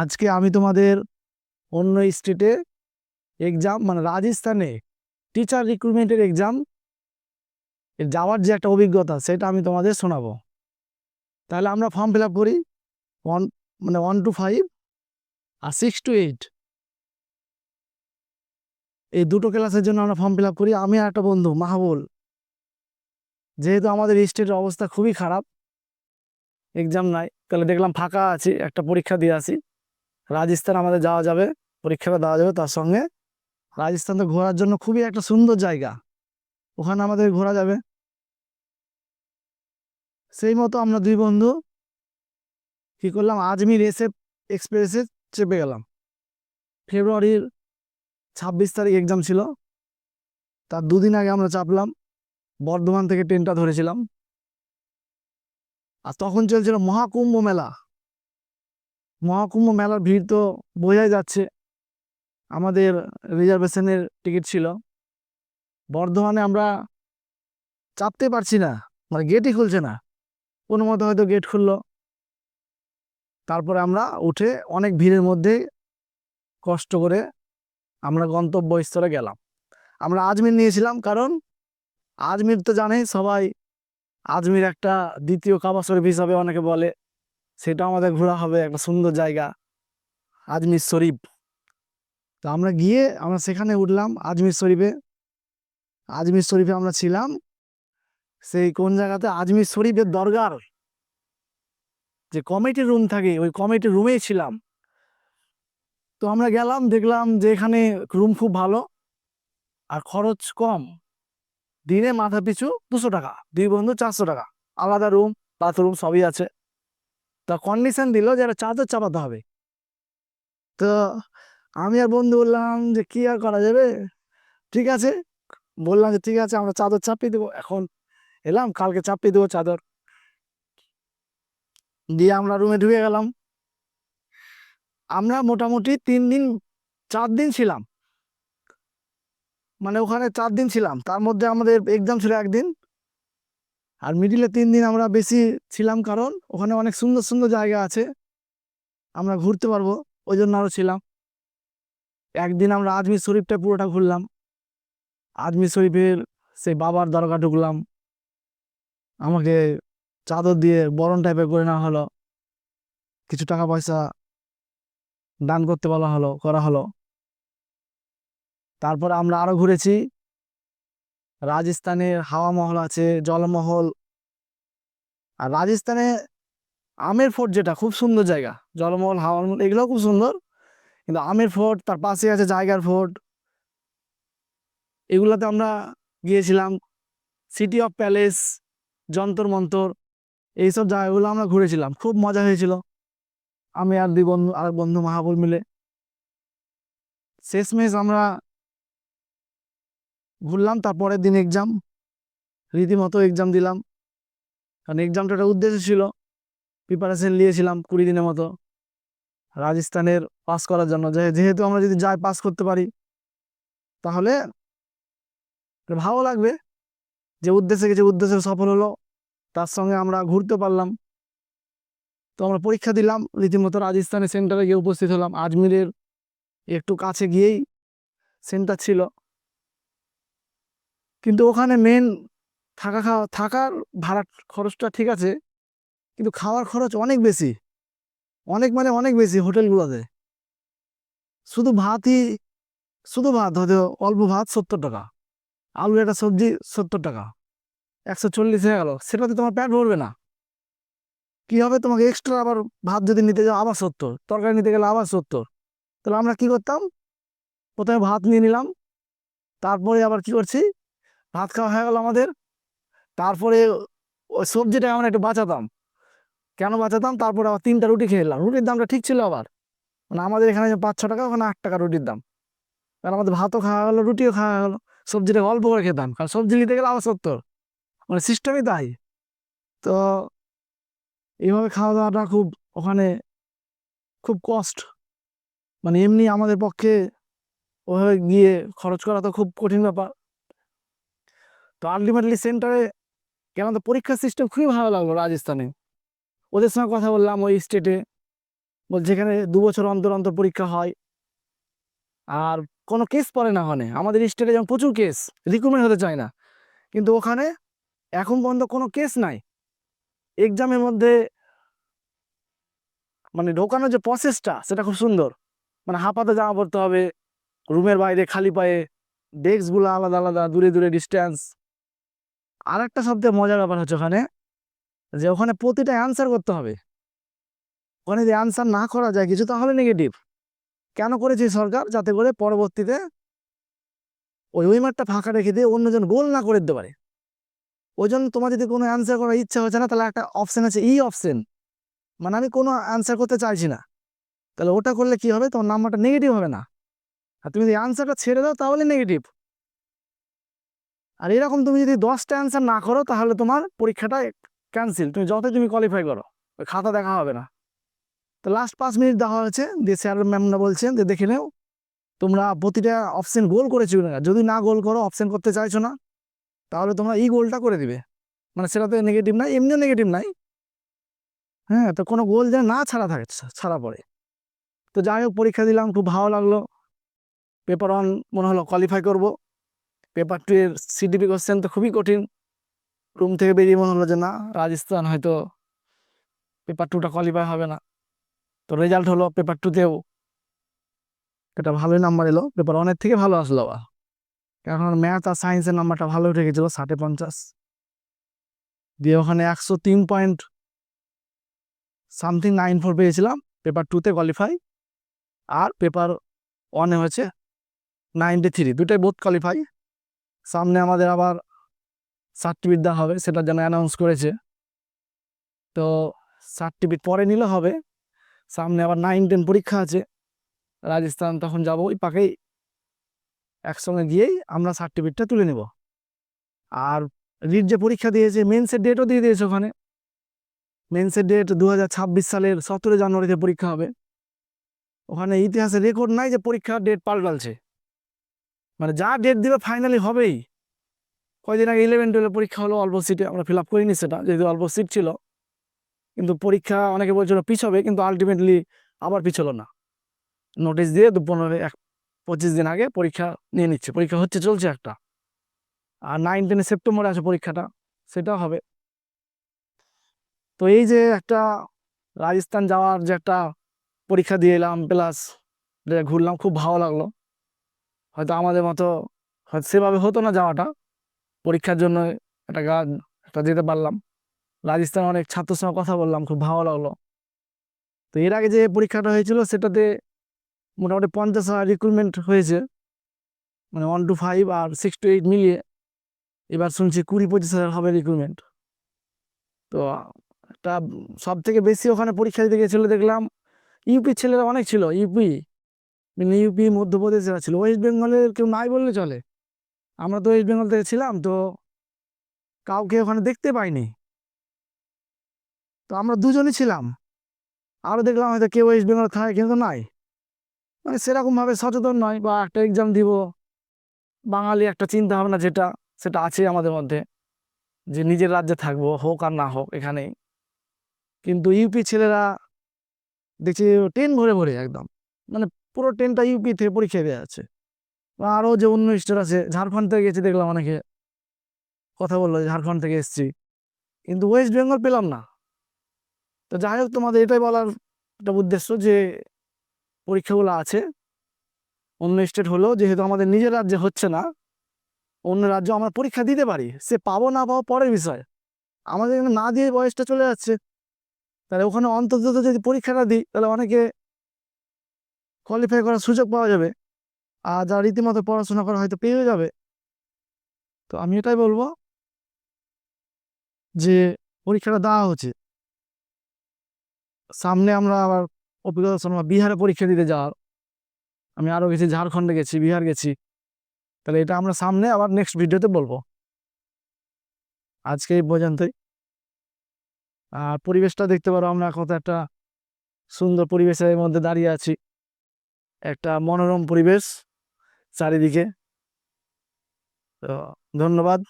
আজকে আমি তোমাদের অন্য স্টেটে এক্সাম মানে রাজস্থানে টিচার রিক্রুটমেন্টের এক্সাম যাওয়ার যে একটা অভিজ্ঞতা, সেটা আমি তোমাদের শোনাবো। তাহলে আমরা ফর্ম ফিল আপ করি। ওয়ান মানে ওয়ান টু ফাইভ আর সিক্স টু এইট এই দুটো ক্লাসের জন্য আমরা ফর্ম ফিল আপ করি। আমি আর একটা বন্ধু, মাহবুল। যেহেতু আমাদের স্টেটের অবস্থা খুবই খারাপ এক্সাম নাই, তাহলে দেখলাম ফাঁকা আছি, একটা পরীক্ষা দিয়ে আসি। রাজস্থান আমাদের যাওয়া যাবে, পরীক্ষাটা দেওয়া যাবে তার সঙ্গে। রাজস্থান তো ঘোরার জন্য খুবই একটা সুন্দর জায়গা। ওখানে আমাদের ঘোরা যাবে। সেই মতো আমরা দুই বন্ধু কী করলাম, আজমির এসে এক্সপ্রেসে চেপে গেলাম। ফেব্রুয়ারির ছাব্বিশ তারিখ এক্সাম ছিল। তার দুদিন আগে আমরা চাপলাম, বর্ধমান থেকে ট্রেনটা ধরেছিলাম। আর তখন চলছিল মহাকুম্ভ মেলা। মহাকুম্ভ মেলার ভিড় তো বোঝাই যাচ্ছে। আমাদের রিজার্ভেশনের টিকিট ছিল। বর্ধমানে আমরা চাপতে পারছি না মানে গেটই খুলছে না। কোনো মতো হয়তো গেট খুললো। তারপরে আমরা উঠে অনেক ভিড়ের মধ্যে কষ্ট করে আমরা গন্তব্যস্থলে গেলাম। আমরা আজমির নিয়েছিলাম কারণ আজমির তো জানেই সবাই, আজমির একটা দ্বিতীয় কাবা শরীফ হিসাবে অনেকে বলে। সেটা আমাদের ঘোরা হবে, একটা সুন্দর জায়গা, আজমির শরীফ। তো আমরা গিয়ে আমরা সেখানে উঠলাম আজমির শরীফে। আজমির শরীফে আমরা ছিলাম, সেই কোন জায়গাতে? আজমির শরীফের দরগার, যে কমিটির রুম থাকে, ওই কমিটির রুমেই ছিলাম। তো আমরা গেলাম, দেখলাম যে এখানে রুম খুব ভালো, আর খরচ কম। দিনে মাথা পিছু দুশো টাকা, দুই বন্ধু চারশো টাকা, আলাদা রুম বাথরুম সবই আছে। তা কন্ডিশন দিল যে একটা চাদর চাপাতে হবে। তো আমি আর বন্ধু বললাম যে, কি আর করা যাবে? ঠিক আছে। বললাম যে, ঠিক আছে, আমরা চাদর চাপিয়ে দেবো। এখন এলাম, কালকে চাপিয়ে দেবো চাদর। দিয়ে আমরা রুমে ঢুকে গেলাম। আমরা মোটামুটি তিন দিন, চার দিন ছিলাম। মানে ওখানে চার দিন ছিলাম। তার মধ্যে আমাদের এক্সাম ছিল একদিন। আর মিডিলে তিন দিন আমরা বেশি ছিলাম কারণ ওখানে অনেক সুন্দর সুন্দর জায়গা আছে। আমরা ঘুরতে পারব ওই জন্য আরও ছিলাম। একদিন আমরা আজমির শরীফটা পুরোটা ঘুরলাম। আজমির শরীফের সেই বাবার দরগা ঢুকলাম। আমাকে চাদর দিয়ে বরণ টাইপের করে নেওয়া হলো। কিছু টাকা পয়সা দান করতে বলা হলো, করা হলো। তারপর আমরা আরও ঘুরেছি। রাজস্থানের হাওয়া মহল আছে, জলমহল। আর রাজস্থানে আমের ফোর্ট যেটা, খুব সুন্দর জায়গা। জলমহল, হাওয়া মহল, এগুলোও খুব সুন্দর। কিন্তু আমের ফোর্ট, তার পাশে আছে জায়গার ফোর্ট। এগুলোতে আমরা গিয়েছিলাম city of palace Jantar Mantar, এইসব জায়গাগুলো আমরা ঘুরেছিলাম। খুব মজা হয়েছিল। আমি আর দুই বন্ধু আর বন্ধু, মাহাবুল মিলে। শেষমেশ আমরা ঘুরলাম, তারপরের দিন এক্সাম রীতিমতো এক্সাম দিলাম। কারণ এক্সামটা একটা উদ্দেশ্য ছিল প্রিপারেশন নিয়েছিলাম কুড়ি দিনের মতো, রাজস্থানের পাস করার জন্য। যে- যেহেতু আমরা যদি যাই পাস করতে পারি, তাহলে ভালো লাগবে। যে, উদ্দেশ্যে গেছে উদ্দেশ্যে সফল হলো, তার সঙ্গে আমরা ঘুরতে পারলাম। তো আমরা পরীক্ষা দিলাম, রীতিমতো রাজস্থানের সেন্টারে গিয়ে উপস্থিত হলাম। আজমিরের একটু কাছে গিয়েই সেন্টার ছিল। কিন্তু ওখানে মেন থাকা খাওয়া, থাকার ভাড়া খরচটা ঠিক আছে, কিন্তু খাওয়ার খরচ অনেক বেশি। অনেক মানে অনেক বেশি হোটেলগুলোতে। শুধু ভাতই, শুধু ভাত হয়তো অল্প ভাত সত্তর টাকা। আলু, একটা সবজি সত্তর টাকা। একশো চল্লিশ হয়ে গেল সেটাতে তোমার পেট ভরবে না। কি হবে তোমাকে এক্সট্রা আবার ভাত যদি নিতে যাও, আবার সত্তর। তরকারি নিতে গেলে আবার সত্তর। তাহলে আমরা কি করতাম? প্রথমে ভাত নিয়ে নিলাম। তারপরে আবার কি করছি? ভাত খাওয়া হয়ে গেল আমাদের। তারপরে ওই সবজিটা আমরা একটু বাঁচাতাম। কেন বাঁচাতাম? তারপরে আবার তিনটা রুটি খেয়ে নিলাম রুটির দামটা ঠিক ছিল আবার। মানে আমাদের এখানে পাঁচ ছ টাকা, ওখানে আট টাকা রুটির দাম। কারণ আমাদের ভাতও খাওয়া গেলো রুটিও খাওয়া গেলো সবজিটা অল্প করে খেতাম। কারণ সবজি নিতে গেলে আবার সত্তর। মানে সিস্টেমই তাই। তো এইভাবে খাওয়া দাওয়াটা খুব ওখানে খুব কষ্ট মানে এমনি আমাদের পক্ষে ওভাবে গিয়ে খরচ করা তো খুব কঠিন ব্যাপার। তো আলটিমেটলি সেন্টারে কেন তো পরীক্ষার সিস্টেম খুবই ভালো লাগল রাজস্থানে। ওদের সঙ্গে কথা বললাম ওই স্টেটে বলছে এখানে দু বছর অন্তর অন্তর পরীক্ষা হয়। আর কোনো কেস পড়ে না ওখানে। আমাদের স্টেটে যেমন প্রচুর কেস রিক্রুটমেন্ট হতে চায় না। কিন্তু ওখানে এখন পর্যন্ত কোনো কেস নাই। এক্সামের মধ্যে মানে ঢোকানোর যে প্রসেসটা সেটা খুব সুন্দর। মানে হাঁপাতে জামা পড়তে হবে রুমের বাইরে খালি পায়ে ডেস্কগুলো আলাদা আলাদা, দূরে দূরে ডিস্টেন্স আর একটা সবথেকে মজার ব্যাপার হচ্ছে ওখানে যে ওখানে প্রতিটা অ্যান্সার করতে হবে। ওখানে যদি অ্যান্সার না করা যায়, কিছু তাহলে নেগেটিভ কেন করেছে সরকার? যাতে করে পরবর্তীতে ওই উইমারটা ফাঁকা রেখে দিয়ে অন্যজন গোল না করে দিতে পারে। ওই জন্য তোমার যদি কোনো অ্যান্সার করার ইচ্ছা হচ্ছে না, তাহলে একটা অপশন আছে ই অপশন মানে আমি কোনো অ্যান্সার করতে চাইছি না। তাহলে ওটা করলে কি হবে? তোমার নাম্বারটা নেগেটিভ হবে না। আর তুমি যদি অ্যান্সারটা ছেড়ে দাও, তাহলে নেগেটিভ আর এরকম তুমি যদি দশটা অ্যান্সার না করো, তাহলে তোমার পরীক্ষাটা ক্যান্সেল তুমি যতই তুমি কোয়ালিফাই করো খাতা দেখা হবে না। তো লাস্ট পাঁচ মিনিট দেওয়া হয়েছে, দিয়ে স্যার ম্যামরা বলছেন যে, দেখে নেও, তোমরা প্রতিটা অপশন গোল করেছ না যদি না গোল করো অপশন করতে চাইছো না, তাহলে তোমরা এই গোলটা করে দিবে। মানে সেটাতে নেগেটিভ নাই, এমনিও নেগেটিভ নাই। হ্যাঁ তো কোনো গোল যেন না ছাড়া থাকে ছাড়া পড়ে। তো যাই হোক, পরীক্ষা দিলাম, খুব ভালো লাগল। পেপার ওয়ান মনে হলো কোয়ালিফাই করব। পেপার টু এর সিডিপি কোশ্চেন তো খুবই কঠিন। রুম থেকে বেরিয়ে মনে হলো যে না, রাজস্থান হয়তো পেপার টুটা কোয়ালিফাই হবে না। তো রেজাল্ট হলো পেপার টুতেও এটা ভালোই নাম্বার এলো। পেপার ওয়ানের থেকে ভালো আসলো আবার। কারণ ম্যাথ আর সায়েন্সের নাম্বারটা ভালো উঠে গেছিল ষাটে পঞ্চাশ। দিয়ে ওখানে একশো তিন পয়েন্ট সামথিং নাইন ফোর পেয়েছিলাম। পেপার টুতে কোয়ালিফাই আর পেপার ওয়ানে হয়েছে নাইনটি থ্রি দুটাই বোধ কোয়ালিফাই সামনে আমাদের আবার সার্টিফিকেট দেওয়া হবে সেটার জন্য অ্যানাউন্স করেছে। তো সার্টিফিকেট পরে নিলে হবে, সামনে আবার নাইন টেন পরীক্ষা আছে, রাজস্থান তখন যাব ওই পাকেই একসঙ্গে গিয়েই আমরা সার্টিফিকেটটা তুলে নেব। আর রিট যে পরীক্ষা দিয়েছে মেন্সের ডেটও দিয়ে দিয়েছে ওখানে। মেন্সের ডেট দু হাজার ছাব্বিশ সালের সতেরো জানুয়ারিতে পরীক্ষা হবে। ওখানে ইতিহাসে রেকর্ড নাই যে পরীক্ষার ডেট পাল্টালছে। মানে যা ডেট দিবে ফাইনালি হবেই। কয়দিন আগে ইলেভেন টুয়েলভ পরীক্ষা হলো, অল্প সিটে আমরা ফিল আপ করিনি সেটা, যেহেতু অল্প সিট ছিল। কিন্তু পরীক্ষা অনেকে বলছিল পিছবে, কিন্তু আলটিমেটলি আবার পিছলো না। নোটিশ দিয়ে দু পনেরো, এক পঁচিশ দিন আগে পরীক্ষা নিয়ে নিচ্ছে। পরীক্ষা হচ্ছে, চলছে একটা। আর নাইন টেনে সেপ্টেম্বরে আছে পরীক্ষাটা, সেটাও হবে। তো এই যে একটা রাজস্থান যাওয়ার যে একটা পরীক্ষা দিয়ে এলাম প্লাস ঘুরলাম, খুব ভালো লাগল। হয়তো আমাদের মতো, হয়তো সেভাবে হতো না যাওয়াটা। পরীক্ষার জন্য একটা গা, একটা যেতে পারলাম। রাজস্থান অনেক ছাত্রের সঙ্গে কথা বললাম, খুব ভালো লাগল। তো এর আগে যে পরীক্ষাটা হয়েছিল, সেটাতে মোটামুটি পঞ্চাশ হাজার রিক্রুটমেন্ট হয়েছে। মানে ওয়ান টু ফাইভ আর সিক্স টু এইট মিলিয়ে এবার শুনছি কুড়ি পঁচিশ হাজার হবে রিক্রুটমেন্ট তো একটা সব থেকে বেশি ওখানে পরীক্ষা দিতে গেছিল দেখলাম ইউপির ছেলেরা অনেক ছিল, ইউপি ইউপি মধ্যপ্রদেশ এরা ছিল ওয়েস্ট বেঙ্গলের কেউ নাই বললে চলে। আমরা তো ওয়েস্ট বেঙ্গল থেকে ছিলাম, তো কাউকে ওখানে দেখতে পাইনি। তো আমরা দুজনই ছিলাম। আরও দেখলাম হয়তো কেউ ওয়েস্ট বেঙ্গল থাকে, কিন্তু নাই। মানে সেরকমভাবে সচেতন নয়, বা একটা এক্সাম দিব। বাঙালি একটা চিন্তা ভাবনা যেটা, সেটা আছে আমাদের মধ্যে, যে নিজের রাজ্যে থাকব, হোক আর না হোক, এখানেই। কিন্তু ইউপি ছেলেরা দেখছি ট্রেন ভরে ভরে একদম। মানে পুরো টেনটা ইউপি থেকে পরীক্ষা দেওয়া আছে। আরও যে অন্য স্টেট আছে, ঝাড়খণ্ড থেকে গেছি দেখলাম অনেকে কথা বলল ঝাড়খণ্ড থেকে এসছি। কিন্তু ওয়েস্ট বেঙ্গল পেলাম না। তো যাই হোক, তোমাদের এটাই বলার একটা উদ্দেশ্য যে পরীক্ষাগুলো আছে। অন্য স্টেট হলেও যেহেতু আমাদের নিজের রাজ্যে হচ্ছে না, অন্য রাজ্যে আমরা পরীক্ষা দিতে পারি। সে পাবো না পাবো পরের বিষয়। আমাদের এখানে না দিয়ে বয়সটা চলে যাচ্ছে। তাহলে ওখানে অন্তত যদি পরীক্ষাটা দিই, তাহলে অনেকে কোয়ালিফাই করার সুযোগ পাওয়া যাবে। আর যারা রীতিমতো পড়াশোনা করা হয়তো পেয়ে যাবে। তো আমি এটাই বলব যে পরীক্ষাটা দেওয়া হচ্ছে সামনে আমরা আবার অভিজ্ঞতা শর্মা বিহারে পরীক্ষা দিতে যাওয়ার। আমি আরও গেছি, ঝাড়খণ্ডে গেছি, বিহার গেছি। তাহলে এটা আমরা সামনে আবার নেক্সট ভিডিওতে বলব। আজকে এই পর্যন্তই। আর পরিবেশটা দেখতে পারো, আমরা কত একটা সুন্দর পরিবেশের মধ্যে দাঁড়িয়ে আছি। একটা মনোরম পরিবেশ চারিদিকে। তো ধন্যবাদ।